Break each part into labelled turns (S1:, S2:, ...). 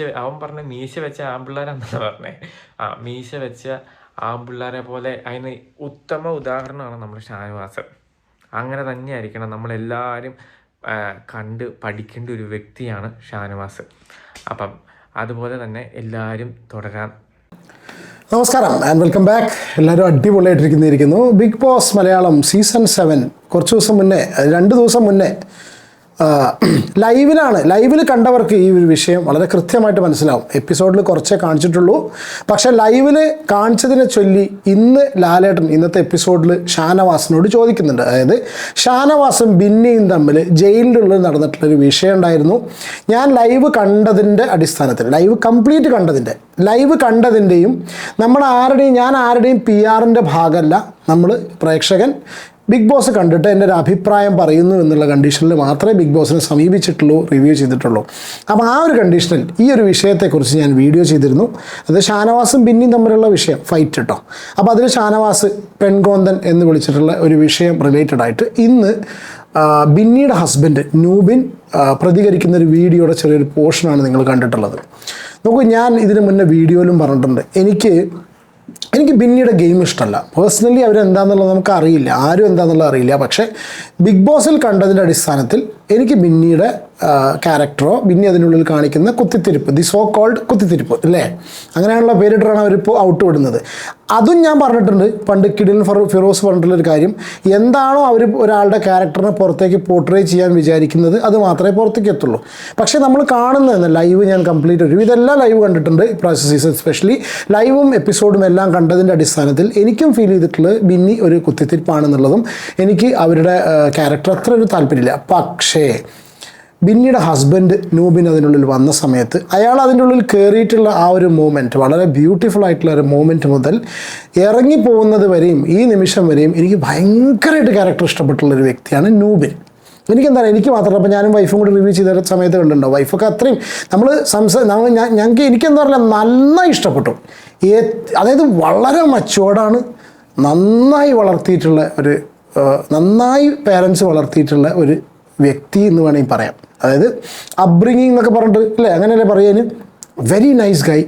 S1: അവൻ പറഞ്ഞ മീശ വെച്ച ആമ്പിള്ളേരാന്നാണ് പറഞ്ഞേ. ആ മീശ വെച്ച ആമ്പിള്ളേരെ പോലെ അതിന് ഉത്തമ ഉദാഹരണമാണ് നമ്മുടെ ഷാനവാസൻ. അങ്ങനെ തന്നെയായിരിക്കണം നമ്മളെല്ലാവരും കണ്ട് പഠിക്കേണ്ട ഒരു വ്യക്തിയാണ് ഷാനവാസ് അപ്പം അതുപോലെ തന്നെ എല്ലാവരും തുടരാൻ
S2: നമസ്കാരം ആൻഡ് വെൽക്കം ബാക്ക് എല്ലാവരും അടിപൊളിയായിട്ടിരിക്കുന്നിരിക്കുന്നു big boss Malayalam season seven കുറച്ച് ദിവസം മുന്നേ രണ്ട് ദിവസം മുന്നേ ലൈവിലാണ്. ലൈവിൽ കണ്ടവർക്ക് ഈ ഒരു വിഷയം വളരെ കൃത്യമായിട്ട് മനസ്സിലാവും. എപ്പിസോഡിൽ കുറച്ചേ കാണിച്ചിട്ടുള്ളൂ. പക്ഷേ ലൈവിൽ കാണിച്ചതിനെ ചൊല്ലി ഇന്ന് ലാലേട്ടൻ ഇന്നത്തെ എപ്പിസോഡിൽ ഷാനവാസിനോട് ചോദിക്കുന്നുണ്ട്. അതായത് ഷാനവാസും ബിന്നിയും തമ്മിൽ ജയിലിനുള്ളിൽ നടന്നിട്ടുള്ളൊരു വിഷയം ഉണ്ടായിരുന്നു. ഞാൻ ലൈവ് കണ്ടതിന്റെ അടിസ്ഥാനത്തിൽ ലൈവ് കംപ്ലീറ്റ് കണ്ടതിന്റെ ലൈവ് കണ്ടതിന്റെയും നമ്മൾ ആരുടെയും ഞാൻ ആരുടെയും പി ആറിന്റെ ഭാഗമല്ല. നമ്മൾ പ്രേക്ഷകൻ ബിഗ് ബോസ് കണ്ടിട്ട് എന്റെ ഒരു അഭിപ്രായം പറയുന്നു എന്നുള്ള കണ്ടീഷനിൽ മാത്രമേ ബിഗ് ബോസിനെ സമീപിച്ചിട്ടുള്ളൂ റിവ്യൂ ചെയ്തിട്ടുള്ളൂ. അപ്പോൾ ആ ഒരു കണ്ടീഷനിൽ ഈ ഒരു വിഷയത്തെക്കുറിച്ച് ഞാൻ വീഡിയോ ചെയ്തിരുന്നു. അത് ഷാനവാസും ബിന്നിയും തമ്മിലുള്ള വിഷയം ഫൈറ്റ് കേട്ടോ അപ്പോൾ അതിൽ ഷാനവാസ് പെൺകോന്തൻ എന്ന് വിളിച്ചിട്ടുള്ള ഒരു വിഷയം റിലേറ്റഡ് ആയിട്ട് ഇന്ന് ബിന്നിയുടെ ഹസ്ബൻഡ് നൂബിൻ പ്രതികരിക്കുന്ന ഒരു വീഡിയോയുടെ ചെറിയൊരു പോർഷനാണ് നിങ്ങൾ കണ്ടിട്ടുള്ളത്. നോക്കൂ ഞാൻ ഇതിന് മുന്നേ വീഡിയോയിലും പറഞ്ഞിട്ടുണ്ട്. എനിക്ക് എനിക്ക് ബിന്നിയുടെ ഗെയിം ഇഷ്ടമല്ല പേഴ്സണലി അവരെന്താണെന്നുള്ളത് നമുക്ക് അറിയില്ല ആരും എന്താണെന്നുള്ളത് അറിയില്ല. പക്ഷേ ബിഗ് ബോസിൽ കണ്ടതിന്റെ അടിസ്ഥാനത്തിൽ എനിക്ക് ബിന്നിയുടെ ക്യാരക്ടറോ പിന്നെ അതിനുള്ളിൽ കാണിക്കുന്ന കുത്തിത്തിരിപ്പ് ദി സോ കോൾഡ് കുത്തിത്തിരിപ്പ് അല്ലേ? അങ്ങനെയുള്ള പേരിട്ടാണ് അവരിപ്പോൾ ഔട്ട് വിടുന്നത്. അതും ഞാൻ പറഞ്ഞിട്ടുണ്ട്. പണ്ട് കിഡിൻ ഫർ ഫിറോസ് പറഞ്ഞിട്ടുള്ളൊരു കാര്യം. എന്താണോ അവർ ഒരാളുടെ ക്യാരക്ടറിനെ പുറത്തേക്ക് പോർട്രേ ചെയ്യാൻ വിചാരിക്കുന്നത് അത് മാത്രമേ പുറത്തേക്ക് എത്തുള്ളൂ പക്ഷേ നമ്മൾ കാണുന്നതെന്ന് ലൈവ് ഞാൻ കംപ്ലീറ്റ് ഒരു ഇതെല്ലാം ലൈവ് കണ്ടിട്ടുണ്ട് ഇപ്രാവശ്യം സീസൺ സ്പെഷ്യലി ലൈവും എപ്പിസോഡും എല്ലാം കണ്ടതിന്റെ അടിസ്ഥാനത്തിൽ എനിക്കും ഫീൽ ചെയ്തിട്ടുള്ളത് ബിന്നി ഒരു കുത്തിത്തിരിപ്പാണെന്നുള്ളതും എനിക്ക് അവരുടെ ക്യാരക്ടർ അത്ര ഒരു താല്പര്യമില്ല. പക്ഷേ ബിന്നിയുടെ ഹസ്ബൻഡ് നൂബിൻ അതിനുള്ളിൽ വന്ന സമയത്ത് അയാൾ അതിന്റെ ഉള്ളിൽ കയറിയിട്ടുള്ള ആ ഒരു മൂമെന്റ് വളരെ ബ്യൂട്ടിഫുൾ ആയിട്ടുള്ള ഒരു മൂമെന്റ് മുതൽ ഇറങ്ങി പോകുന്നത് വരെയും ഈ നിമിഷം വരെയും എനിക്ക് ഭയങ്കരമായിട്ട് ക്യാരക്ടർ ഇഷ്ടപ്പെട്ടുള്ള ഒരു വ്യക്തിയാണ് നൂബിൻ. എനിക്കെന്താ എനിക്ക് മാത്രമല്ല അപ്പോൾ ഞാനും വൈഫും കൂടി റിവ്യൂ ചെയ്ത സമയത്ത് കണ്ടിട്ടുണ്ടോ? വൈഫൊക്കെ അത്രയും നമ്മൾ സംസാ ഞങ്ങൾക്ക് എനിക്കെന്താ പറയുക നന്നായി ഇഷ്ടപ്പെട്ടു. അതായത് വളരെ മച്ചുവേർഡാണ് നന്നായി വളർത്തിയിട്ടുള്ള ഒരു നന്നായി പേരൻസ് വളർത്തിയിട്ടുള്ള ഒരു വ്യക്തി എന്ന് വേണമെങ്കിൽ പറയാം. അതായത് അപ്ബ്രിങ്ങിങ് എന്നൊക്കെ പറഞ്ഞിട്ട് അല്ലേ? അങ്ങനെയല്ലേ പറയാൻ വെരി നൈസ് ഗൈ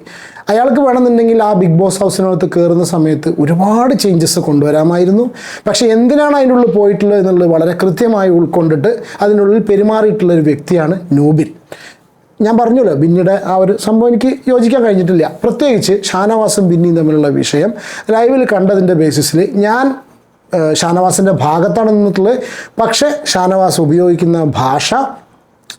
S2: അയാൾക്ക് വേണമെന്നുണ്ടെങ്കിൽ ആ ബിഗ് ബോസ് ഹൗസിനകത്ത് കയറുന്ന സമയത്ത് ഒരുപാട് ചേഞ്ചസ് കൊണ്ടുവരാമായിരുന്നു. പക്ഷേ എന്തിനാണ് അതിന്റെ ഉള്ളിൽ പോയിട്ടുള്ളത് എന്നുള്ളത് വളരെ കൃത്യമായി ഉൾക്കൊണ്ടിട്ട് അതിനുള്ളിൽ പെരുമാറിയിട്ടുള്ള ഒരു വ്യക്തിയാണ് നൂബിൻ. ഞാൻ പറഞ്ഞല്ലോ ബിന്നിയുടെ ആ ഒരു സംഭവം എനിക്ക് യോജിക്കാൻ കഴിഞ്ഞിട്ടില്ല. പ്രത്യേകിച്ച് ഷാനവാസും ബിന്നിയും തമ്മിലുള്ള വിഷയം ലൈവിൽ കണ്ടതിന്റെ ബേസിസിൽ ഞാൻ ഷാനവാസിന്റെ ഭാഗത്താണ് നിന്നിട്ടുള്ളത് പക്ഷേ ഷാനവാസ് ഉപയോഗിക്കുന്ന ഭാഷ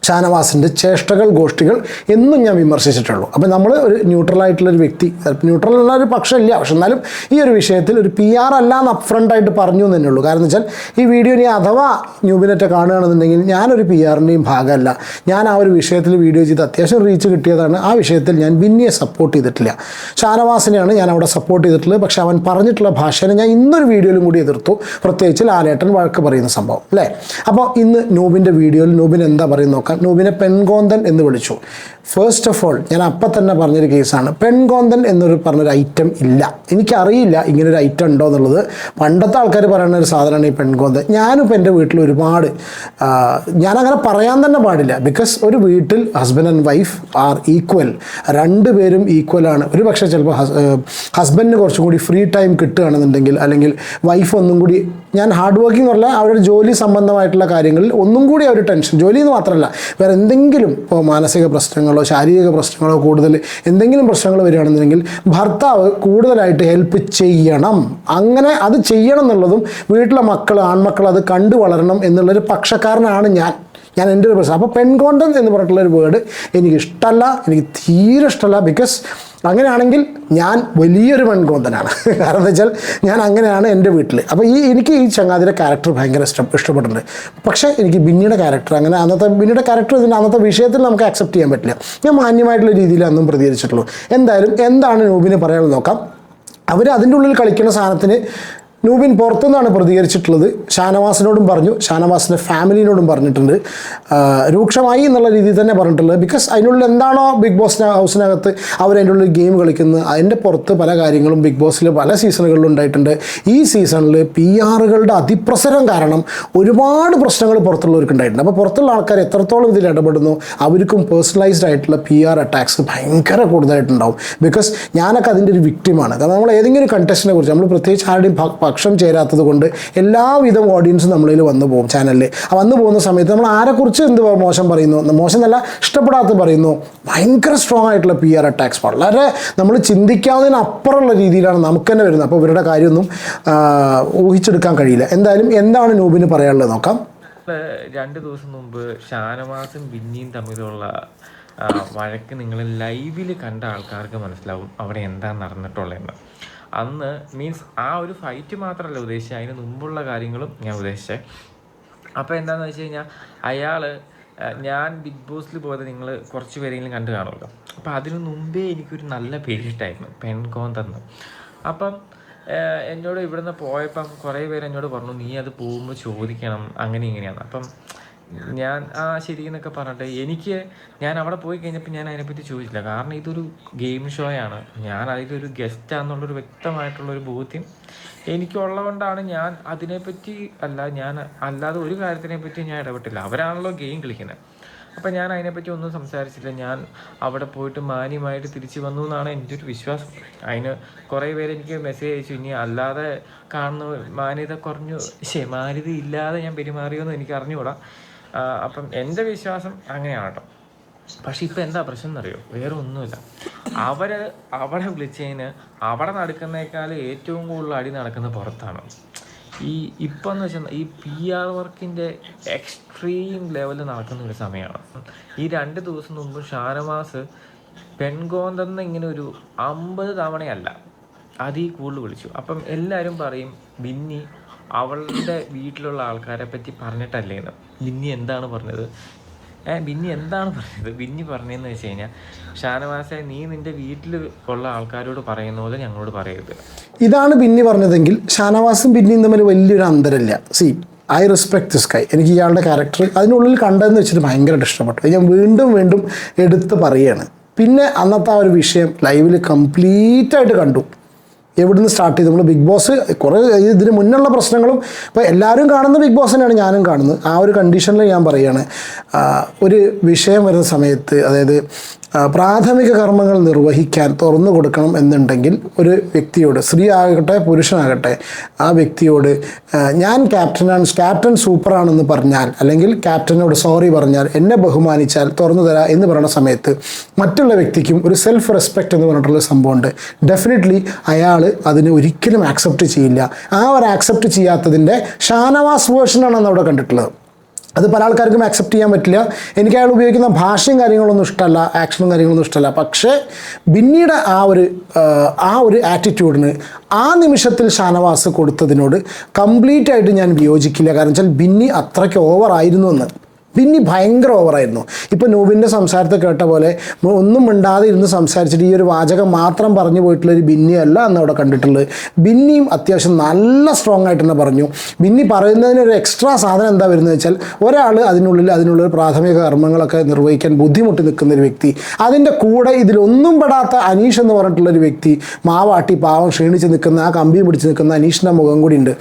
S2: ഷാനവാസിന്റെ ചേഷ്ടകൾ ഗോഷ്ടികൾ എന്നും ഞാൻ വിമർശിച്ചിട്ടുള്ളൂ. അപ്പോൾ നമ്മൾ ഒരു ന്യൂട്രൽ ആയിട്ടുള്ള ഒരു വ്യക്തി ന്യൂട്രൽ ഉള്ള ഒരു പക്ഷമില്ല. പക്ഷെ എന്നാലും ഈ ഒരു വിഷയത്തിൽ ഒരു പി ആർ അല്ല എന്ന് അപ്രണ്ട് ആയിട്ട് പറഞ്ഞു എന്ന് ഉള്ളൂ. കാരണം വെച്ചാൽ ഈ വീഡിയോ ഇനി അഥവാ ന്യൂബിനറ്റ് കാണുകയാണെന്നുണ്ടെങ്കിൽ ഞാനൊരു പി ആറിന്റെയും ഭാഗമല്ല. ഞാൻ ആ ഒരു വിഷയത്തിൽ വീഡിയോ ചെയ്ത് അത്യാവശ്യം റീച്ച് കിട്ടിയതാണ്. ആ വിഷയത്തിൽ ഞാൻ ബിന്നിയെ സപ്പോർട്ട് ചെയ്തിട്ടില്ല. ഷാനവാസിനെയാണ് ഞാൻ അവിടെ സപ്പോർട്ട് ചെയ്തിട്ടുള്ളത്. പക്ഷേ അവൻ പറഞ്ഞിട്ടുള്ള ഭാഷേനെ ഞാൻ ഇന്നൊരു വീഡിയോയിലും കൂടി എതിർത്തു. പ്രത്യേകിച്ച് ലാലേട്ടൻ വഴക്ക് പറയുന്ന സംഭവം അല്ലേ? അപ്പോൾ ഇന്ന് നൂബിന്റെ വീഡിയോയിൽ നൂബിൻ എന്താ പറയുന്നത് നോക്കാം. നൂബിനെ പെൺകോന്തൻ എന്ന് വിളിച്ചു. ഫസ്റ്റ് ഓഫ് ഓൾ ഞാൻ അപ്പം തന്നെ പറഞ്ഞൊരു കേസാണ്. പെൺകോന്തൻ എന്നൊരു പറഞ്ഞൊരു ഐറ്റം ഇല്ല. എനിക്കറിയില്ല ഇങ്ങനൊരു ഐറ്റം ഉണ്ടോ എന്നുള്ളത്. പണ്ടത്തെ ആൾക്കാർ പറയുന്ന ഒരു സാധനമാണ് ഈ പെൺകോന്തൻ. ഞാനും ഇപ്പം എന്റെ വീട്ടിൽ ഒരുപാട് ഞാനങ്ങനെ പറയാൻ തന്നെ പാടില്ല. ബിക്കോസ് ഒരു വീട്ടിൽ husband and wife are equal രണ്ടുപേരും ഈക്വലാണ് ഒരു പക്ഷേ ചിലപ്പോൾ ഹസ്ബൻഡിന് കുറച്ചും കൂടി ഫ്രീ ടൈം കിട്ടുകയാണെന്നുണ്ടെങ്കിൽ അല്ലെങ്കിൽ വൈഫ് ഒന്നും കൂടി ഞാൻ ഹാർഡ് വർക്കിംഗ് എന്ന് അവരുടെ ജോലി സംബന്ധമായിട്ടുള്ള കാര്യങ്ങളിൽ ഒന്നും കൂടി അവർ ടെൻഷൻ ജോലി എന്ന് മാത്രമല്ല വേറെ എന്തെങ്കിലും ഇപ്പോൾ മാനസിക പ്രശ്നങ്ങളോ ശാരീരിക പ്രശ്നങ്ങളോ കൂടുതൽ എന്തെങ്കിലും പ്രശ്നങ്ങൾ വരികയാണെന്നുണ്ടെങ്കിൽ ഭർത്താവ് കൂടുതലായിട്ട് ഹെൽപ്പ് ചെയ്യണം. അങ്ങനെ അത് ചെയ്യണം എന്നുള്ളതും വീട്ടിലെ മക്കൾ ആൺമക്കൾ അത് കണ്ടു വളരണം എന്നുള്ളൊരു പക്ഷക്കാരനാണ് ഞാൻ. ഞാൻ എന്റെ ഒരു പ്രശ്നം അപ്പോൾ പെൺകോണ്ടൻ എന്ന് പറഞ്ഞിട്ടുള്ള ഒരു വേർഡ് എനിക്ക് ഇഷ്ടമല്ല എനിക്ക് തീരെ ഇഷ്ടമല്ല ബിക്കോസ് അങ്ങനെയാണെങ്കിൽ ഞാൻ വലിയൊരു പെൺകോന്തനാണ് കാരണം എന്താ വെച്ചാൽ ഞാൻ അങ്ങനെയാണ് എന്റെ വീട്ടിൽ. അപ്പോൾ ഈ എനിക്ക് ഈ ചങ്ങാതിയുടെ ക്യാരക്ടർ ഭയങ്കര ഇഷ്ടം ഇഷ്ടപ്പെട്ടിട്ടുണ്ട്. പക്ഷേ എനിക്ക് ബിന്നിയുടെ ക്യാരക്ടർ അങ്ങനെ അന്നത്തെ ബിന്നിയുടെ ക്യാരക്ടർ ഇതിന്റെ അന്നത്തെ വിഷയത്തിൽ നമുക്ക് അക്സെപ്റ്റ് ചെയ്യാൻ പറ്റില്ല. ഞാൻ മാന്യമായിട്ടുള്ള രീതിയിൽ അന്നും പ്രതികരിച്ചിട്ടുള്ളൂ. എന്തായാലും എന്താണ് നൂബിനെ പറയാൻ നോക്കാം. അവർ അതിന്റെ ഉള്ളിൽ കളിക്കുന്ന സാധനത്തിന് നൂബിൻ പുറത്തുനിന്നാണ് പ്രതികരിച്ചിട്ടുള്ളത്. ഷാനവാസിനോടും പറഞ്ഞു. ഷാനവാസിന്റെ ഫാമിലിനോടും പറഞ്ഞിട്ടുണ്ട്. രൂക്ഷമായി എന്നുള്ള രീതിയിൽ തന്നെ പറഞ്ഞിട്ടുള്ളത്. ബിക്കോസ് അതിനുള്ളിൽ എന്താണോ ബിഗ് ബോസ് ഹൗസിനകത്ത് അവരതിന്റെ ഉള്ളിൽ ഗെയിം കളിക്കുന്നത്. അതിന്റെ പുറത്ത് പല കാര്യങ്ങളും ബിഗ് ബോസിൽ പല സീസണുകളിലും ഉണ്ടായിട്ടുണ്ട്. ഈ സീസണിൽ പി ആറുകളുടെ അതിപ്രസരം കാരണം ഒരുപാട് പ്രശ്നങ്ങൾ പുറത്തുള്ളവർക്ക് ഉണ്ടായിട്ടുണ്ട്. അപ്പോൾ പുറത്തുള്ള ആൾക്കാർ എത്രത്തോളം ഇതിൽ ഇടപെടുന്നു? അവർക്കും പേഴ്സണലൈസ്ഡ് ആയിട്ടുള്ള പി ആർ അറ്റാക്സ് ഭയങ്കര കൂടുതലായിട്ടുണ്ടാവും. ബിക്കോസ് ഞാനൊക്കെ അതിന്റെ ഒരു വിക്ടിമാണ് കാരണം നമ്മൾ ഏതെങ്കിലും കണ്ടസ്റ്റിനെ കുറിച്ച് നമ്മൾ പ്രത്യേകിച്ച് ആരുടെയും പക്ഷം ചേരാത്തത് കൊണ്ട് എല്ലാവിധ ഓഡിയൻസും നമ്മളിൽ വന്നു പോകും ചാനലിൽ വന്നു പോകുന്ന സമയത്ത് നമ്മൾ ആരെക്കുറിച്ച് എന്ത് മോശം പറയുന്നു? മോശം എന്നല്ല ഇഷ്ടപ്പെടാത്ത പറയുന്നു. ഭയങ്കര സ്ട്രോങ് ആയിട്ടുള്ള പി ആർ അറ്റാക്സ് വളരെ നമ്മൾ ചിന്തിക്കാവുന്നതിനപ്പുറമുള്ള രീതിയിലാണ് നമുക്ക് തന്നെ വരുന്നത്. അപ്പോൾ ഇവരുടെ കാര്യമൊന്നും ഊഹിച്ചെടുക്കാൻ കഴിയില്ല. എന്തായാലും എന്താണ് നൂബിന് പറയാനുള്ളത് നോക്കാം.
S1: രണ്ട് ദിവസം മുമ്പ് ഷാനവാസും ബിന്നിയും തമ്മിലുള്ള വഴക്ക് നിങ്ങൾ ലൈവിൽ കണ്ട ആൾക്കാർക്ക് മനസ്സിലാവും അവിടെ എന്താ നടന്നിട്ടുള്ളതെന്ന്. അന്ന് മീൻസ് ആ ഒരു ഫൈറ്റ് മാത്രമല്ല ഉദ്ദേശിച്ചത്. അതിന് മുമ്പുള്ള കാര്യങ്ങളും ഞാൻ ഉദ്ദേശിച്ചത് അപ്പോൾ എന്താണെന്ന് വെച്ച് കഴിഞ്ഞാൽ അയാൾ ഞാൻ ബിഗ് ബോസിൽ പോയത് നിങ്ങൾ കുറച്ച് പേരെങ്കിലും കണ്ടു കാണുമല്ലോ. അപ്പോൾ അതിനു മുമ്പേ എനിക്കൊരു നല്ല പേരിട്ടായിരുന്നു പെൺകോന്തെന്ന് അപ്പം ഏഹ് എന്നോട് ഇവിടുന്ന് പോയപ്പം കുറേ പേര് എന്നോട് പറഞ്ഞു നീ അത് പോകുമ്പോൾ ചോദിക്കണം. അങ്ങനെ ഇങ്ങനെയാണ്. അപ്പം ഞാൻ ആ ശരി എന്നൊക്കെ പറഞ്ഞിട്ട് എനിക്ക് ഞാൻ അവിടെ പോയി കഴിഞ്ഞപ്പോൾ ഞാൻ അതിനെപ്പറ്റി ചോദിച്ചില്ല. കാരണം ഇതൊരു ഗെയിം ഷോ ആണ്. ഞാൻ അതിലൊരു ഗസ്റ്റാന്നുള്ളൊരു വ്യക്തമായിട്ടുള്ളൊരു ബോധ്യം എനിക്കുള്ളതുകൊണ്ടാണ് ഞാൻ അതിനെപ്പറ്റി അല്ല ഞാൻ അല്ലാതെ ഒരു കാര്യത്തിനെ പറ്റി ഞാൻ ഇടപെട്ടില്ല. അവരാണല്ലോ ഗെയിം കളിക്കുന്നത്. അപ്പം ഞാൻ അതിനെപ്പറ്റി ഒന്നും സംസാരിച്ചില്ല. ഞാൻ അവിടെ പോയിട്ട് മാന്യമായിട്ട് തിരിച്ചു വന്നു എന്നാണ് എന്റെ ഒരു വിശ്വാസം. അതിന് കുറേ പേര് എനിക്ക് മെസ്സേജ് അയച്ചു. ഇനി അല്ലാതെ കാണുന്ന മാന്യത കുറഞ്ഞു. ശേ മാന്യത ഇല്ലാതെ ഞാൻ പെരുമാറിയോ എന്ന് എനിക്ക് അറിഞ്ഞുകൂടാ. അപ്പം എന്റെ വിശ്വാസം അങ്ങനെയാണ് കേട്ടോ. പക്ഷെ ഇപ്പം എന്താ പ്രശ്നം എന്നറിയോ? വേറെ ഒന്നുമില്ല. അവർ അവിടെ വിളിച്ചതിന് അവിടെ നടക്കുന്നേക്കാൾ ഏറ്റവും കൂടുതൽ അടി നടക്കുന്ന പുറത്താണ്. ഈ ഇപ്പം എന്ന് വെച്ചാൽ ഈ പി ആർ വർക്കിന്റെ എക്സ്ട്രീം ലെവലിൽ നടക്കുന്ന ഒരു സമയമാണ് ഈ രണ്ട് ദിവസം മുമ്പ് ഷാനവാസ് പെൺകോന്തെന്ന് ഇങ്ങനെ ഒരു അമ്പത് തവണയല്ല അതിൽ കൂടുതൽ വിളിച്ചു. അപ്പം എല്ലാവരും പറയും ബിന്നി അവളുടെ വീട്ടിലുള്ള ആൾക്കാരെ പറ്റി പറഞ്ഞിട്ടല്ലേന്ന് ബിന്നി എന്താണ് പറഞ്ഞത്? ഏ ബിന്നി എന്താണ് പറഞ്ഞത്? ബിന്നി പറഞ്ഞതെന്ന് വെച്ച് കഴിഞ്ഞാൽ ഷാനവാസെ നീ നിന്റെ വീട്ടിൽ ഉള്ള ആൾക്കാരോട് പറയുന്ന പോലെ ഞങ്ങളോട് പറയരുത്.
S2: ഇതാണ് ബിന്നി പറഞ്ഞതെങ്കിൽ ഷാനവാസും ബിന്നിയും തമ്മിൽ വലിയൊരു അന്തരമില്ല see I respect this guy എനിക്ക് ഇയാളുടെ ക്യാരക്ടർ അതിനുള്ളിൽ കണ്ടതെന്ന് വെച്ചിട്ട് ഭയങ്കരമായിട്ട് ഇഷ്ടപ്പെട്ടു. ഞാൻ വീണ്ടും വീണ്ടും എടുത്ത് പറയുകയാണ് പിന്നെ അന്നത്തെ ആ ഒരു വിഷയം ലൈവിൽ കംപ്ലീറ്റായിട്ട് കണ്ടു. എവിടുന്ന് സ്റ്റാർട്ട് ചെയ്തു? നമ്മൾ ബിഗ് ബോസ് കുറേ ഇതിന് മുന്നുള്ള പ്രശ്നങ്ങളും ഇപ്പോൾ എല്ലാവരും കാണുന്ന ബിഗ് ബോസ് തന്നെയാണ് ഞാനും കാണുന്നത്. ആ ഒരു കണ്ടീഷനിൽ ഞാൻ പറയുകയാണ് ഒരു വിഷയം വരുന്ന സമയത്ത് അതായത് പ്രാഥമിക കർമ്മങ്ങൾ നിർവഹിക്കാൻ തുറന്നു കൊടുക്കണം എന്നുണ്ടെങ്കിൽ ഒരു വ്യക്തിയോട് സ്ത്രീ ആകട്ടെ പുരുഷനാകട്ടെ ആ വ്യക്തിയോട് ഞാൻ ക്യാപ്റ്റനാണ് ക്യാപ്റ്റൻ സൂപ്പറാണെന്ന് പറഞ്ഞാൽ അല്ലെങ്കിൽ ക്യാപ്റ്റനോട് സോറി പറഞ്ഞാൽ എന്നെ ബഹുമാനിച്ചാൽ തുറന്നു തരാ എന്ന് പറയുന്ന സമയത്ത് മറ്റുള്ള വ്യക്തിക്കും ഒരു സെൽഫ് റെസ്പെക്റ്റ് എന്ന് പറഞ്ഞിട്ടുള്ള സംഭവമുണ്ട്. ഡെഫിനറ്റ്ലി അയാൾ അതിന് ഒരിക്കലും ആക്സെപ്റ്റ് ചെയ്യില്ല. ആ ഒരു ആക്സെപ്റ്റ് ചെയ്യാത്തതിന്റെ ഷാനവാസ് വേർഷനാണ് അന്ന് അവിടെ കണ്ടിട്ടുള്ളത്. അത് പല ആൾക്കാർക്കും അക്സെപ്റ്റ് ചെയ്യാൻ പറ്റില്ല. എനിക്ക് അയാൾ ഉപയോഗിക്കുന്ന ഭാഷയും കാര്യങ്ങളൊന്നും ഇഷ്ടമല്ല ആക്ഷനും കാര്യങ്ങളൊന്നും ഇഷ്ടമല്ല. പക്ഷേ ബിന്നിയുടെ ആ ഒരു ആ ഒരു ആറ്റിറ്റ്യൂഡിന് ആ നിമിഷത്തിൽ ഷാനവാസ് കൊടുത്തതിനോട് കംപ്ലീറ്റ് ആയിട്ട് ഞാൻ വിയോജിക്കില്ല. കാരണം വെച്ചാൽ ബിന്നി അത്രയ്ക്ക് ഓവറായിരുന്നു എന്ന്. ബിന്നി ഭയങ്കര ഓവറായിരുന്നു ഇപ്പോൾ നൂബിന്റെ സംസാരത്തെ കേട്ട പോലെ ഒന്നും മിണ്ടാതെ ഇരുന്ന് സംസാരിച്ചിട്ട് ഈ ഒരു വാചകം മാത്രം പറഞ്ഞു പോയിട്ടുള്ള ഒരു ബിന്നിയല്ല അന്ന് അവിടെ കണ്ടിട്ടുള്ളത്. ബിന്നിയും അത്യാവശ്യം നല്ല സ്ട്രോങ് ആയിട്ട് തന്നെ പറഞ്ഞു. ബിന്നി പറയുന്നതിന് ഒരു എക്സ്ട്രാ സാധനം എന്താ വരുന്നത് വെച്ചാൽ ഒരാൾ അതിനുള്ളിൽ അതിനുള്ള പ്രാഥമിക കർമ്മങ്ങളൊക്കെ നിർവഹിക്കാൻ ബുദ്ധിമുട്ടി നിൽക്കുന്ന ഒരു വ്യക്തി അതിന്റെ കൂടെ ഇതിലൊന്നും പെടാത്ത അനീഷ് എന്ന് പറഞ്ഞിട്ടുള്ള ഒരു വ്യക്തി മാവാട്ടി പാവം ക്ഷീണിച്ച് നിൽക്കുന്ന ആ കമ്പി പിടിച്ച് നിൽക്കുന്ന അനീഷിന്റെ മുഖം കൂടി ഉണ്ട്.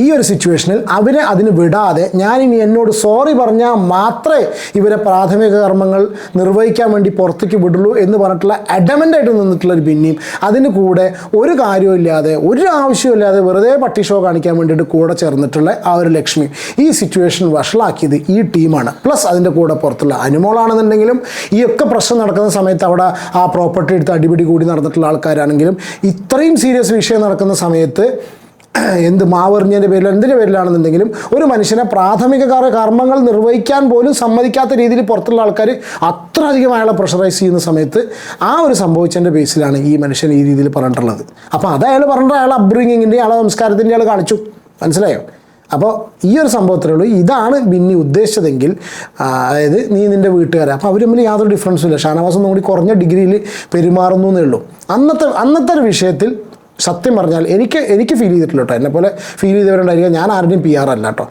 S2: ഈ ഒരു സിറ്റുവേഷനിൽ അവരെ അതിന് വിടാതെ ഞാനിനി എന്നോട് സോറി പറഞ്ഞാൽ മാത്രമേ ഇവരെ പ്രാഥമിക കർമ്മങ്ങൾ നിർവഹിക്കാൻ വേണ്ടി പുറത്തേക്ക് വിടുള്ളൂ എന്ന് പറഞ്ഞിട്ടുള്ള അഡമന്റായിട്ട് നിന്നിട്ടുള്ള ഒരു പിന്നെയും അതിന് കൂടെ ഒരു കാര്യമില്ലാതെ ഒരു ആവശ്യമില്ലാതെ വെറുതെ പട്ടി ഷോ കാണിക്കാൻ വേണ്ടിയിട്ട് കൂടെ ചേർന്നിട്ടുള്ള ആ ഒരു ലക്ഷ്മി ഈ സിറ്റുവേഷൻ വഷളാക്കിയത് ഈ ടീമാണ് പ്ലസ് അതിന്റെ കൂടെ പുറത്തുള്ള അനുമോളാണെന്നുണ്ടെങ്കിലും ഈ ഒക്കെ പ്രശ്നം നടക്കുന്ന സമയത്ത് അവിടെ ആ പ്രോപ്പർട്ടി എടുത്ത് അടിപിടി കൂടി നടന്നിട്ടുള്ള ആൾക്കാരാണെങ്കിലും ഇത്രയും സീരിയസ് വിഷയം നടക്കുന്ന സമയത്ത് എന്ത് മാവെറിഞ്ഞതിന്റെ പേരിലോ എന്തിന്റെ പേരിലാണെന്നുണ്ടെങ്കിലും ഒരു മനുഷ്യനെ പ്രാഥമിക കർമ്മങ്ങൾ നിർവഹിക്കാൻ പോലും സമ്മതിക്കാത്ത രീതിയിൽ പുറത്തുള്ള ആൾക്കാർ അത്ര അധികം അയാളെ പ്രഷറൈസ് ചെയ്യുന്ന സമയത്ത് ആ ഒരു സംഭവിച്ചതിന്റെ ബേസിലാണ് ഈ മനുഷ്യൻ ഈ രീതിയിൽ പറഞ്ഞിട്ടുള്ളത്. അപ്പോൾ അത് അയാൾ പറഞ്ഞിട്ട് അയാൾ അപ്ബ്രിങ്ങിന്റെ അയാളെ സംസ്കാരത്തിന്റെ അയാൾ കാണിച്ചു. മനസ്സിലായോ? അപ്പോൾ ഈ ഒരു സംഭവത്തിലേ ഉള്ളൂ. ഇതാണ് ബിന്നി ഉദ്ദേശിച്ചതെങ്കിൽ അതായത് നീ നിന്റെ വീട്ടുകാരെ. അപ്പോൾ അവർ തമ്മിൽ യാതൊരു ഡിഫറൻസും ഇല്ല. ഷാനവാസ് ഒന്നും കൂടി കുറഞ്ഞ ഡിഗ്രിയിൽ പെരുമാറുന്നു എന്നേ ഉള്ളൂ. അന്നത്തെ അന്നത്തെ ഒരു വിഷയത്തിൽ സത്യം പറഞ്ഞാൽ എനിക്ക് എനിക്ക് ഫീൽ ചെയ്തിട്ടില്ല കേട്ടോ എന്നെ പോലെ ഫീൽ ചെയ്തവരുണ്ടായിരിക്കും. ഞാൻ ആരുടെയും പി ആർ അല്ല കേട്ടോ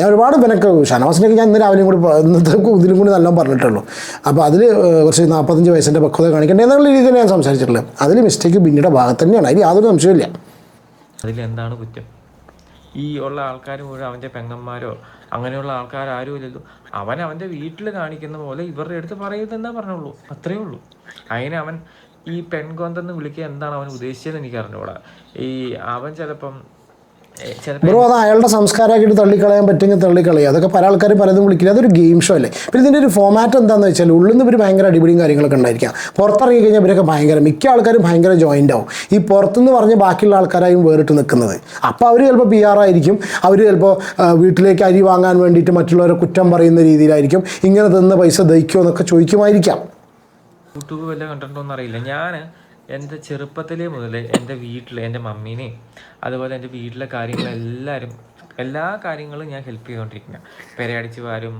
S2: ഞാൻ ഒരുപാട് പേരൊക്കെ ഷനവാസിനൊക്കെ ഞാൻ ഇന്നലെ രാവിലെയും കൂടി ഇന്നത്തെ ഇതിലും കൂടി നല്ലോണം പറഞ്ഞിട്ടുള്ളൂ. അപ്പോൾ അതിൽ കുറച്ച് നാൽപ്പത്തഞ്ച് വയസ്സിന്റെ പക്വത കാണിക്കേണ്ടത് എന്നുള്ള രീതിയിൽ ഞാൻ സംസാരിച്ചിട്ടുള്ളത് അതിൽ മിസ്റ്റേക്ക് പിന്നീട് ഭാഗത്ത് തന്നെയാണ്. അതിൽ യാതൊരു സംശയമില്ല
S1: അതിലെന്താണ് കുറ്റം? ഈ ഉള്ള ആൾക്കാർ മുഴുവൻ അവന്റെ പെങ്ങന്മാരോ അങ്ങനെയുള്ള ആൾക്കാർ ആരും ഇല്ലല്ലോ. അവൻ അവന്റെ വീട്ടിൽ കാണിക്കുന്ന പോലെ ഇവരുടെ അടുത്ത് പറയുന്നതെന്നാ പറഞ്ഞുള്ളൂ. അത്രേ ഉള്ളൂ. അതിനെ അവൻ ഈ പെൺകൊന്തെന്ന് വിളിക്കുക എന്താണ് അവൻ ഉദ്ദേശിച്ചത് എനിക്ക് അറിഞ്ഞൂടാ ഈ അവൻ ചിലപ്പം
S2: ബ്രോ അത് അയാളുടെ സംസ്കാരമാക്കിയിട്ട് തള്ളിക്കളയാൻ പറ്റുമെങ്കിൽ തള്ളിക്കളയുക അതൊക്കെ പല ആൾക്കാർ പലതും വിളിക്കില്ല? അതൊരു ഗെയിം ഷോ അല്ലേ? പിന്നെ ഇതിന്റെ ഒരു ഫോമാറ്റ് എന്താണെന്ന് വെച്ചാൽ ഉള്ളിൽ നിന്ന് ഇവർ ഭയങ്കര അടിപിടിയും കാര്യങ്ങളൊക്കെ ഉണ്ടായിരിക്കാം. പുറത്തിറങ്ങി കഴിഞ്ഞാൽ ഇവരൊക്കെ ഭയങ്കര മിക്ക ആൾക്കാരും ഭയങ്കര ജോയിന്റ് ആവും. ഈ പുറത്തുനിന്ന് പറഞ്ഞ് ബാക്കിയുള്ള ആൾക്കാരായും വേറിട്ട് നിൽക്കുന്നത്. അപ്പോൾ അവർ ചിലപ്പോൾ പി ആർ ആയിരിക്കും. അവർ ചിലപ്പോൾ വീട്ടിലേക്ക് അരി വാങ്ങാൻ വേണ്ടിയിട്ട് മറ്റുള്ളവരെ കുറ്റം പറയുന്ന രീതിയിലായിരിക്കും. ഇങ്ങനെ തന്ന പൈസ ദഹിക്കുമോ എന്നൊക്കെ ചോദിക്കുമായിരിക്കാം.
S1: യൂട്യൂബ് വല്ല കണ്ടിട്ടുണ്ടോന്ന് അറിയില്ല ഞാൻ എന്റെ ചെറുപ്പത്തിലേ മുതൽ എന്റെ വീട്ടിൽ എന്റെ മമ്മീനെയും അതുപോലെ എന്റെ വീട്ടിലെ കാര്യങ്ങളെല്ലാവരും എല്ലാ കാര്യങ്ങളും ഞാൻ ഹെൽപ്പ് ചെയ്തുകൊണ്ടിരിക്കുന്ന പെരയടിച്ച് വാരും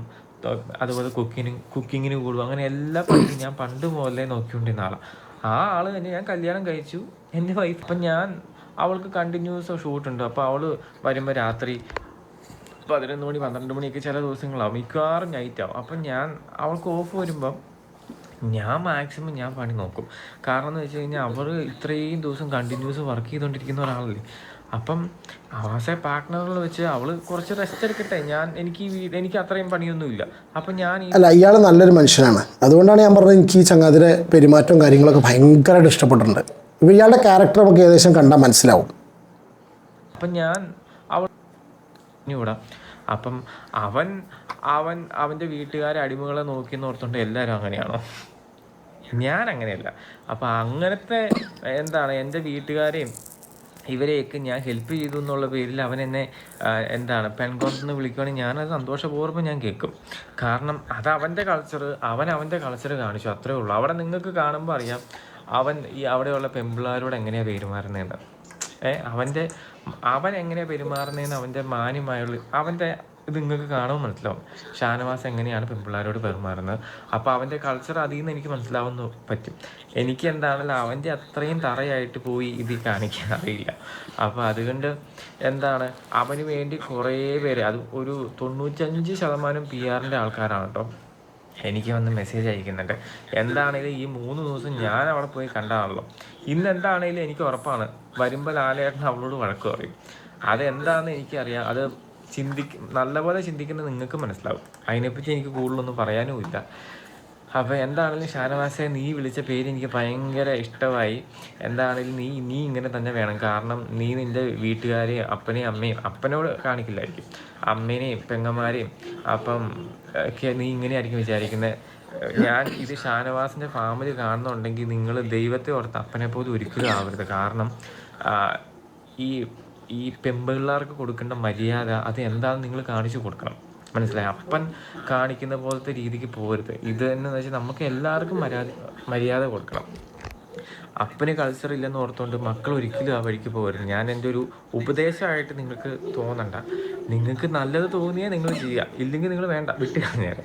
S1: അതുപോലെ കുക്കിങ്ങിന് കുക്കിങ്ങിന് കൂടും അങ്ങനെ എല്ലാ പണിയും ഞാൻ പണ്ട് മുതലേ നോക്കിക്കൊണ്ടിരുന്ന ആളാണ് ആ ആൾ തന്നെ ഞാൻ കല്യാണം കഴിച്ചു. എന്റെ വൈഫ് അപ്പം ഞാൻ അവൾക്ക് കണ്ടിന്യൂസ് ഷൂട്ടുണ്ട് അപ്പോൾ അവൾ വരുമ്പോൾ രാത്രി പതിനൊന്ന് മണി പന്ത്രണ്ട് മണിയൊക്കെ ചില ദിവസങ്ങളാവും. മിക്കവാറും നൈറ്റ് ആവും. അപ്പം ഞാൻ അവൾക്ക് ഓഫ് വരുമ്പം ഞാൻ മാക്സിമം ഞാൻ പണി നോക്കും. കാരണം എന്ന് വെച്ച് കഴിഞ്ഞാൽ അവർ ഇത്രയും ദിവസം കണ്ടിന്യൂസ് വർക്ക് ചെയ്തുകൊണ്ടിരിക്കുന്ന ഒരാളല്ലേ. അപ്പം ആവാസ പാർട്ട്ണറിൽ വെച്ച് അവൾ കുറച്ച് റെസ്റ്റ് എടുക്കട്ടെ. ഞാൻ എനിക്ക് എനിക്ക് അത്രയും പണിയൊന്നുമില്ല. അപ്പം ഞാൻ
S2: അല്ല ഇയാൾ നല്ലൊരു മനുഷ്യനാണ്. അതുകൊണ്ടാണ് ഞാൻ പറഞ്ഞത് എനിക്ക് ഈ ചങ്ങാതിരെ പെരുമാറ്റവും കാര്യങ്ങളൊക്കെ ഭയങ്കരമായിട്ട് ഇഷ്ടപ്പെട്ടിട്ടുണ്ട്. ഇയാളുടെ ക്യാരക്ടർ നമുക്ക് ഏകദേശം കണ്ടാൽ മനസ്സിലാവും.
S1: അപ്പം ഞാൻ അവൾ ഇവിടെ അപ്പം അവൻ അവൻ അവന്റെ വീട്ടുകാരെ അടിമകളെ നോക്കി ഓർത്തുകൊണ്ട് എല്ലാവരും അങ്ങനെയാണോ? ഞാൻ അങ്ങനെയല്ല അപ്പം അങ്ങനത്തെ എന്താണ് എന്റെ വീട്ടുകാരെയും ഇവരെയൊക്കെ ഞാൻ ഹെൽപ്പ് ചെയ്തു എന്നുള്ള പേരിൽ അവൻ എന്നെ എന്താണ് പെൺകൊണ്ടെന്ന് വിളിക്കുകയാണെങ്കിൽ ഞാനത് സന്തോഷപൂർവം ഞാൻ കേൾക്കും. കാരണം അത് അവന്റെ കൾച്ചർ അവൻ അവന്റെ കൾച്ചർ കാണിച്ചു അത്രേ ഉള്ളൂ. അവിടെ നിങ്ങൾക്ക് കാണുമ്പോൾ അറിയാം അവൻ ഈ അവിടെയുള്ള പെമ്പിള്ളാരോട് എങ്ങനെയാണ് പെരുമാറുന്നതെന്ന് ഏ അവന്റെ അവൻ എങ്ങനെയാണ് പെരുമാറുന്നതെന്ന് അവന്റെ മാന്യമായുള്ള അവന്റെ ഇത് നിങ്ങൾക്ക് കാണുമ്പോൾ മനസ്സിലാവും. ഷാനവാസ് എങ്ങനെയാണ് പെൺപിള്ളേരോട് പെരുമാറുന്നത് അപ്പോൾ അവന്റെ കൾച്ചർ അതിൽ നിന്ന് എനിക്ക് മനസ്സിലാവുന്ന പറ്റും. എനിക്ക് എന്താണല്ലോ അവന്റെ അത്രയും തറയായിട്ട് പോയി ഇത് കാണിക്കാൻ അറിയില്ല. അപ്പോൾ അതുകൊണ്ട് എന്താണ് അവന് വേണ്ടി കുറേ പേര് അത് ഒരു തൊണ്ണൂറ്റഞ്ച് ശതമാനം പി ആറിന്റെ ആൾക്കാരാണ് കേട്ടോ. എനിക്ക് വന്ന് മെസ്സേജ് അയക്കുന്നുണ്ട്. എന്താണേലും ഈ മൂന്ന് ദിവസം ഞാൻ അവിടെ പോയി കണ്ടാണല്ലോ. ഇന്ന് എന്താണേലും എനിക്ക് ഉറപ്പാണ്. വരുമ്പോൾ ലാലേട്ടൻ അവളോട് വഴക്ക് പറയും. അതെന്താണെന്ന് എനിക്കറിയാം. അത് ചിന്തിക്ക് നല്ലപോലെ ചിന്തിക്കുന്നത് നിങ്ങൾക്ക് മനസ്സിലാവും. അതിനെപ്പറ്റി എനിക്ക് കൂടുതലൊന്നും പറയാനും ഇല്ല. അപ്പോൾ എന്താണെങ്കിലും ഷാനവാസെ നീ വിളിച്ച പേര് എനിക്ക് ഭയങ്കര ഇഷ്ടമായി. എന്താണെങ്കിലും നീ നീ ഇങ്ങനെ തന്നെ വേണം. കാരണം നീ നിന്റെ വീട്ടുകാരെയും അപ്പനെയും അമ്മയും അപ്പനോട് കാണിക്കില്ലായിരിക്കും. അമ്മേനെയും പെങ്ങന്മാരെയും അപ്പം ഒക്കെ നീ ഇങ്ങനെയായിരിക്കും വിചാരിക്കുന്നത് ഞാൻ ഇത് ഷാനവാസിന്റെ ഫാമിലി കാണുന്നുണ്ടെങ്കിൽ നിങ്ങൾ ദൈവത്തെ ഓർത്ത് അപ്പനെ പോലും ഒരിക്കലും ആവരുത് കാരണം ഈ ഈ പെമ്പിള്ളേർക്ക് കൊടുക്കേണ്ട മര്യാദ അത് എന്താണെന്ന് നിങ്ങൾ കാണിച്ചു കൊടുക്കണം. മനസ്സിലായി? അപ്പൻ കാണിക്കുന്ന പോലത്തെ രീതിക്ക് പോകരുത് ഇത് എന്ന് വെച്ചാൽ നമുക്ക് എല്ലാവർക്കും മര്യാദ മര്യാദ കൊടുക്കണം. അപ്പന് കൾച്ചർ ഇല്ലെന്ന് ഓർത്തുകൊണ്ട് മക്കൾ ഒരിക്കലും ആ വഴിക്ക് പോകരുത്. ഞാൻ എന്റെ ഒരു ഉപദേശമായിട്ട് നിങ്ങൾക്ക് തോന്നണ്ട. നിങ്ങൾക്ക് നല്ലത് തോന്നിയാൽ നിങ്ങൾ ചെയ്യുക ഇല്ലെങ്കിൽ നിങ്ങൾ വേണ്ട. വിട്ട് കളഞ്ഞേരെ.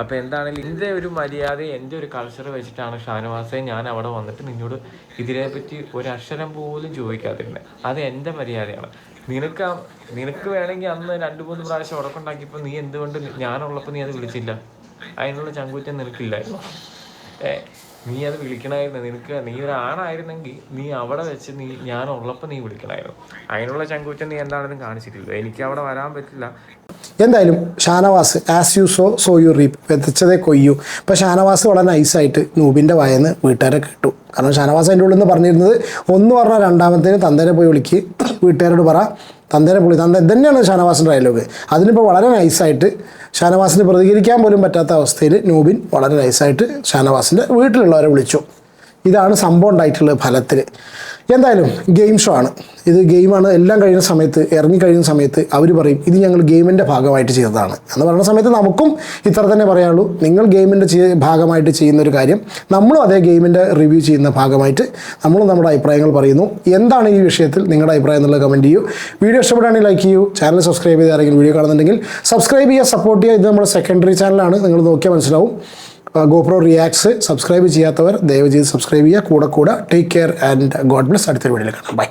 S1: അപ്പോൾ എന്താണെങ്കിലും എന്റെ ഒരു മര്യാദ എന്റെ ഒരു കൾച്ചർ വെച്ചിട്ടാണ് ഷാനവാസയെ ഞാൻ അവിടെ വന്നിട്ട് നിന്നോട് ഇതിനെപ്പറ്റി ഒരു അക്ഷരം പോലും ചോദിക്കാതിരുന്നത് അത് എന്റെ മര്യാദയാണ്. നിനക്ക് നിനക്ക് വേണമെങ്കിൽ അന്ന് രണ്ട് മൂന്ന് പ്രാവശ്യം ഉറക്കുണ്ടാക്കിയപ്പോൾ നീ എന്തുകൊണ്ട് ഞാനുള്ളപ്പോൾ നീ അത് വിളിച്ചില്ല? അതിനുള്ള ചങ്കൂറ്റം നിനക്കില്ലായിരുന്നു. ഏ നീ അത് വിളിക്കണമായിരുന്നു നിനക്ക് നീ ഒരു ആണായിരുന്നെങ്കിൽ നീ അവിടെ വെച്ച് നീ ഞാൻ ഉള്ളപ്പോൾ നീ വിളിക്കണമായിരുന്നു അതിനുള്ള ചങ്കൂറ്റം നീ എന്താണെന്ന് കാണിച്ചിട്ടില്ല. എനിക്ക് അവിടെ വരാൻ പറ്റില്ല.
S2: എന്തായാലും Shanavas as you sow so you reap വിതച്ചതേ കൊയ്യു. ഇപ്പം ഷാനവാസ് വളരെ നൈസായിട്ട് നൂബിന്റെ വായന്ന് വീട്ടുകാരെ കേട്ടു. കാരണം ഷാനവാസ് അതിന്റെ ഉള്ളിൽ നിന്ന് പറഞ്ഞിരുന്നത് ഒന്ന് പറഞ്ഞാൽ രണ്ടാമത്തേന് തന്തേനെ പോയി വിളിക്ക്. വീട്ടുകാരോട് പറ. തന്തേനെ പോയി. തന്ത തന്നെയാണ് ഷാനവാസിന്റെ ഡയലോഗ് അതിനിപ്പോൾ വളരെ നൈസായിട്ട് ഷാനവാസിന് പ്രതികരിക്കാൻ പോലും പറ്റാത്ത അവസ്ഥയിൽ നൂബിൻ വളരെ നൈസായിട്ട് ഷാനവാസിന്റെ വീട്ടിലുള്ളവരെ വിളിച്ചു. ഇതാണ് സംഭവം ഉണ്ടായിട്ടുള്ള ഫലത്തിൽ. എന്തായാലും ഗെയിം ഷോ ആണ്. ഇത് ഗെയിമാണ് എല്ലാം കഴിയുന്ന സമയത്ത് ഇറങ്ങി കഴിയുന്ന സമയത്ത് അവർ പറയും ഇത് ഞങ്ങൾ ഗെയിമിന്റെ ഭാഗമായിട്ട് ചെയ്തതാണ്. എന്ന് പറയുന്ന സമയത്ത് നമുക്കും ഇത്ര തന്നെ പറയാനുള്ളൂ. നിങ്ങൾ ഗെയിമിന്റെ ഭാഗമായിട്ട് ചെയ്യുന്ന ഒരു കാര്യം നമ്മളും അതേ ഗെയിമിന്റെ റിവ്യൂ ചെയ്യുന്ന ഭാഗമായിട്ട് നമ്മളും നമ്മുടെ അഭിപ്രായങ്ങൾ പറയുന്നു. എന്താണ് ഈ വിഷയത്തിൽ നിങ്ങളുടെ അഭിപ്രായം എന്നുള്ളത് കമന്റ് ചെയ്യൂ. വീഡിയോ ഇഷ്ടപ്പെടുകയാണെങ്കിൽ ലൈക്ക് ചെയ്യൂ. ചാനൽ സബ്സ്ക്രൈബ് ചെയ്ത് ആരെങ്കിലും വീഡിയോ കാണുന്നുണ്ടെങ്കിൽ സബ്സ്ക്രൈബ് ചെയ്യുക സപ്പോർട്ട് ചെയ്യുക. ഇത് നമ്മുടെ സെക്കൻഡറി ചാനലാണ് നിങ്ങൾ നോക്കിയാൽ മനസ്സിലാവും. ഗോപ്രോ റിയാക്സ് സബ്സ്ക്രൈബ് ചെയ്യാത്തവർ ദയവ് ചെയ്ത് സബ്സ്ക്രൈബ് ചെയ്യുക. കൂടെ കൂടെ take care and God bless അടുത്ത വീഡിയോയിൽ കാണാം. ബൈ